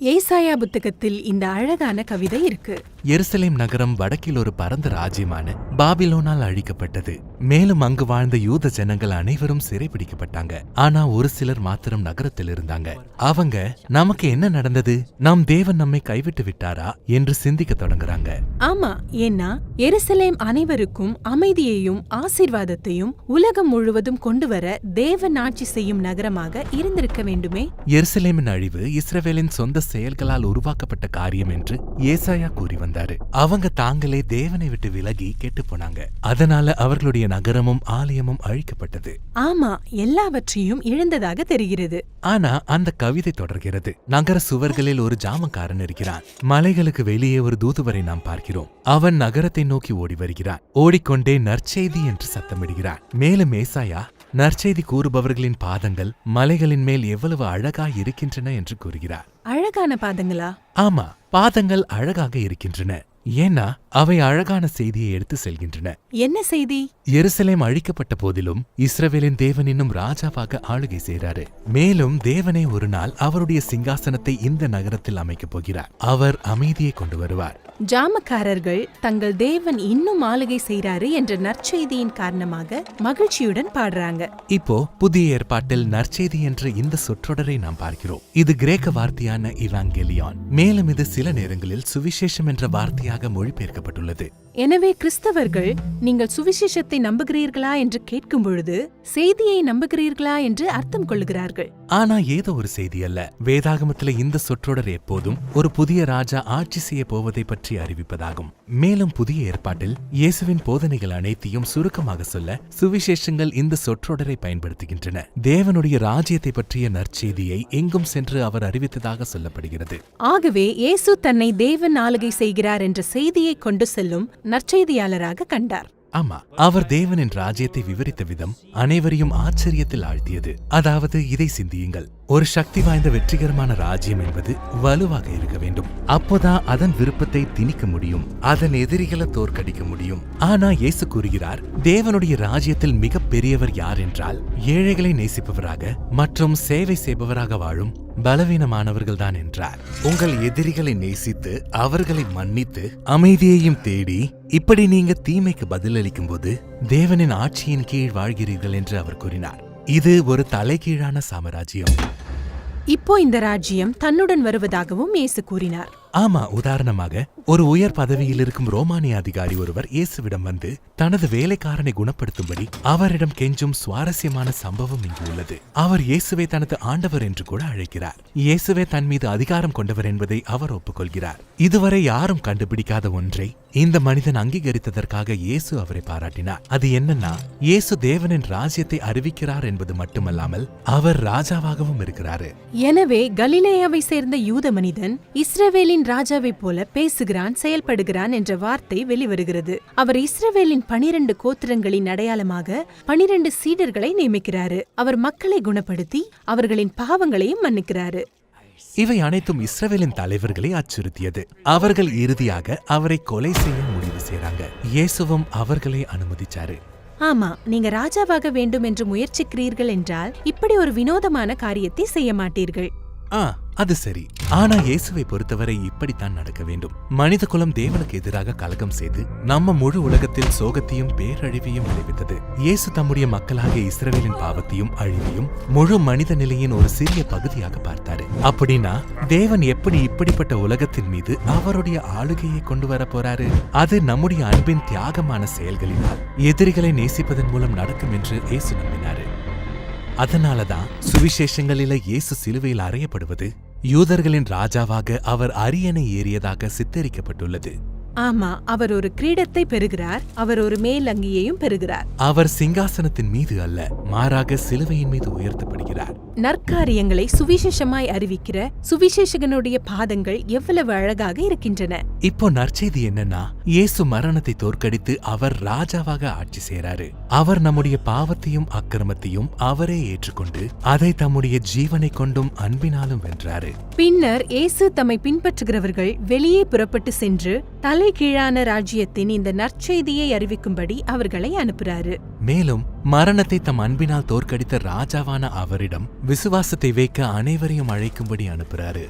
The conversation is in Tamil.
ஏசாயா புத்தகத்தில் இந்த அழகான கவிதை இருக்கு. எருசலேம் நகரம் வடக்கில் ஒரு பரந்த ராஜ்யமான பாபிலோனால் அழிக்கப்பட்டது. மேலும் அங்கு வாழ்ந்த யூத ஜனங்கள் அனைவரும் சிறைபிடிக்கப்பட்டாங்க. ஆனா ஒரு சிலர் மாத்திரம் நகரத்தில் இருந்தாங்க. அவங்க நமக்கு என்ன நடந்தது? நம் தேவன் நம்மை கைவிட்டு விட்டாரா? என்று சிந்திக்க தொடங்குறாங்க. ஆமா ஏன்னா எருசலேம் அனைவருக்கும் அமைதியையும் ஆசீர்வாதத்தையும் உலகம் முழுவதும் கொண்டு வர தேவன் ஆட்சி செய்யும் நகரமாக இருந்திருக்க வேண்டுமே? எருசலேமின் அழிவு இஸ்ரவேலின் சொந்த செயல்களால் உருவாக்கப்பட்ட காரியம் என்று ஏசாயா கூறி வந்தாரு. அவங்க தாங்களே தேவனை விட்டு விலகி கெட்டு போனாங்க. அதனால அவர்களுடைய நகரமும் ஆலயமும் அழிக்கப்பட்டது. ஆமா எல்லாவற்றையும் இழந்ததாக தெரிகிறது. ஆனா அந்த கவிதை தொடர்கிறது. நகர சுவர்களில் ஒரு ஜாமக்காரன் இருக்கிறான். மலைகளுக்கு வெளியே ஒரு தூதுவரை நாம் பார்க்கிறோம். அவன் நகரத்தை நோக்கி ஓடி வருகிறான். ஓடிக்கொண்டே நற்செய்தி என்று சத்தமிடுகிறான். மேலும் ஏசாயா நற்செய்தி கூறுபவர்களின் பாதங்கள் மலைகளின் மேல் எவ்வளவு அழகாய் இருக்கின்றன என்று கூறுகிறார். அழகான பாதங்களா? ஆமா பாதங்கள் அழகாக இருக்கின்றன. ஏன்னா அவை அழகான செய்தியை எடுத்து செல்கின்றன. என்ன செய்தி? எருசலேம் அழிக்கப்பட்ட போதிலும் இஸ்ரவேலின் தேவன் இன்னும் ராஜாவாக ஆளுகை செய்கிறாரு. மேலும் தேவனே ஒரு நாள் அவருடைய சிங்காசனத்தை இந்த நகரத்தில் அமைக்கப் போகிறார். அவர் அமைதியை கொண்டு வருவார். ஜாமக்காரர்கள் தங்கள் தேவன் இன்னும் ஆளுகை செய்றாரு என்ற நற்செய்தியின் காரணமாக மகிழ்ச்சியுடன் பாடுறாங்க. இப்போ புதிய ஏற்பாட்டில் நற்செய்தி என்ற இந்த சொற்றொடரை நாம் பார்க்கிறோம். இது கிரேக்க வார்த்தையான இவாங்கெலியான். மேலும் இது சில நேரங்களில் சுவிசேஷம் என்ற வார்த்தையாக செய்யப்பட்டுள்ளது எனவே கிறிஸ்தவர்கள் நீங்கள் சுவிசேஷத்தை நம்புகிறீர்களா என்று கேட்கும் பொழுது செய்தியை நம்புகிறீர்களா என்று அர்த்தம் கொள்ளுகிறார்கள். ஆனா ஏதோ ஒரு செய்தி அல்ல. வேதாகமத்துல இந்த சொற்றொடர் எப்போதும் ஒரு புதிய ராஜா ஆட்சி செய்ய போவதை பற்றி அறிவிப்பதாகும். மேலும் புதிய ஏற்பாட்டில் இயேசுவின் போதனைகள் அனைத்தையும் சுருக்கமாக சொல்ல சுவிசேஷங்கள் இந்த சொற்றொடரை பயன்படுத்துகின்றன. தேவனுடைய ராஜ்யத்தை பற்றிய நற்செய்தியை எங்கும் சென்று அவர் அறிவித்ததாக சொல்லப்படுகிறது. ஆகவே இயேசு தன்னை தேவன் ஆளுகை செய்கிறார் என்ற செய்தியை கொண்டு செல்லும் நற்செய்தியாளராக கண்டார். ஆமா அவர் தேவனின் ராஜ்யத்தை விவரித்த விதம் அனைவரையும் ஆச்சரியத்தில் ஆழ்த்தியது. அதாவது இதை சிந்தியுங்கள். ஒரு சக்தி வாய்ந்த வெற்றிகரமான ராஜ்யம் என்பது வலுவாக இருக்க வேண்டும். அப்போதான் அதன் விருப்பத்தை திணிக்க முடியும் அதன் எதிரிகளை தோற்கடிக்க முடியும். ஆனா இயேசு கூறுகிறார் தேவனுடைய ராஜ்யத்தில் மிக பெரியவர் யார் என்றால் ஏழைகளை நேசிப்பவராக மற்றும் சேவை செய்பவராக வாழும் பலவீனமானவர்கள்தான் என்றார். உங்கள் எதிரிகளை நேசித்து அவர்களை மன்னித்து அமைதியையும் தேடி இப்படி நீங்க தீமைக்கு பதிலளிக்கும் போது தேவனின் ஆட்சியின் கீழ் வாழ்கிறீர்கள் என்று அவர் கூறினார். இது ஒரு தலைகீழான சாம்ராஜ்யம். இப்போ இந்த ராஜ்யம் தன்னுடன் வருவதாகவும் இயேசு கூறினார். ஆமா உதாரணமாக ஒரு உயர் பதவியில் இருக்கும் ரோமானிய அதிகாரி ஒருவர் இயேசுவிடம் வந்து தனது வேலைக்காரனை குணப்படுத்தும்படி அவரிடம் கெஞ்சும் சுவாரஸ்யமான சம்பவம் இங்கு உள்ளது. அவர் இயேசுவை தனது ஆண்டவர் என்று கூட அழைக்கிறார். இயேசுவே தன் மீது அதிகாரம் கொண்டவர் என்பதை அவர் ஒப்புக்கொள்கிறார். இதுவரை யாரும் கண்டுபிடிக்காத ஒன்றை இந்த மனிதன் அங்கீகரித்ததற்காக இயேசு அவரை பாராட்டினார். அது என்னன்னா இயேசு தேவனின் ராஜ்யத்தை அறிவிக்கிறார் என்பது மட்டுமல்லாமல் அவர் ராஜாவாகவும் இருக்கிறாரு. எனவே கலிலேயாவை சேர்ந்த யூத மனிதன் இஸ்ரவேலின் ராஜாவைப் போல பேசுகிறான் செயல்படுகிறான் என்ற வார்த்தை வெளிவருகிறது. அவர் இஸ்ரவேலின் பனிரெண்டு கோத்திரங்களின் அடையாளமாக பனிரெண்டு சீடர்களை நியமிக்கிறாரு. அவர் மக்களை குணப்படுத்தி அவர்களின் பாவங்களையும் மன்னிக்கிறாரு. இவை அனைத்தும் இஸ்ரவேலின் தலைவர்களை அச்சுறுத்தியது. அவர்கள் இறுதியாக அவரை கொலை செய்ய முடிவு செய்றாங்க. இயேசுவும் அவர்களை அனுமதிச்சாரு. ஆமா நீங்க ராஜாவாக வேண்டும் என்று முயற்சிக்கிறீர்கள் என்றால் இப்படி ஒரு வினோதமான காரியத்தை செய்ய மாட்டீர்கள். ஆ அது சரி. ஆனா இயேசுவை பொறுத்தவரை இப்படித்தான் நடக்க வேண்டும். மனித குலம் தேவனுக்கு எதிராக கலகம் செய்து நம்ம முழு உலகத்தில் சோகத்தையும் பேரழிவையும் விளைவித்தது. இயேசு தம்முடைய மக்களாக இஸ்ரவேலின் பாவத்தையும் அழிவையும் முழு மனித நிலையின் ஒரு சிறிய பகுதியாக பார்த்தாரு. அப்படின்னா தேவன் எப்படி இப்படிப்பட்ட உலகத்தின் மீது அவருடைய ஆளுகையை கொண்டு வர போறாரு? அது நம்முடைய அன்பின் தியாகமான செயல்களினால் எதிரிகளை நேசிப்பதன் மூலம் நடக்கும் என்று இயேசு நம்பினாரு. அதனாலதான் சுவிசேஷங்களில இயேசு சிலுவையில் அறையப்படுவது யூதர்களின் ராஜாவாக அவர் அரியணை ஏறியதாக சித்தரிக்கப்பட்டுள்ளது. ஆமா அவர் ஒரு கிரீடத்தை பெறுகிறார் அவர் ஒரு மேலங்கியையும் பெறுகிறார். அவர் சிங்காசனத்தின் மீது அல்ல மாறாக சிலுவையின் மீது உயர்த்தப்படுகிறார். நற்காரியங்களை சுவிசேஷமாய் அறிவிக்கிற சுவிசேஷகனுடைய பாதங்கள் எவ்வளவு அழகாக இருக்கின்றன. இப்போ நற்செய்தி என்னன்னா இயேசு மரணத்தை தோற்கடித்து அவர் ராஜாவாக ஆட்சி செய்றாரு. அவர் நம்முடைய பாவத்தையும் அக்கிரமத்தையும் அவரே ஏற்றுக்கொண்டு அதை தம்முடைய ஜீவனை கொண்டும் அன்பினாலும் வென்றாரு. பின்னர் இயேசு தம்மை பின்பற்றுகிறவர்கள் வெளியே புறப்பட்டு சென்று தலை கீழான ராஜ்யத்தின் இந்த நற்செய்தியை அறிவிக்கும்படி அவர்களை அனுப்புறாரு. மேலும் மரணத்தை தம் அன்பினால் தோற்கடித்த ராஜாவான அவரிடம் விசுவாசத்தை வைக்க அனைவரையும் அழைக்கும்படி அனுப்புறாரு.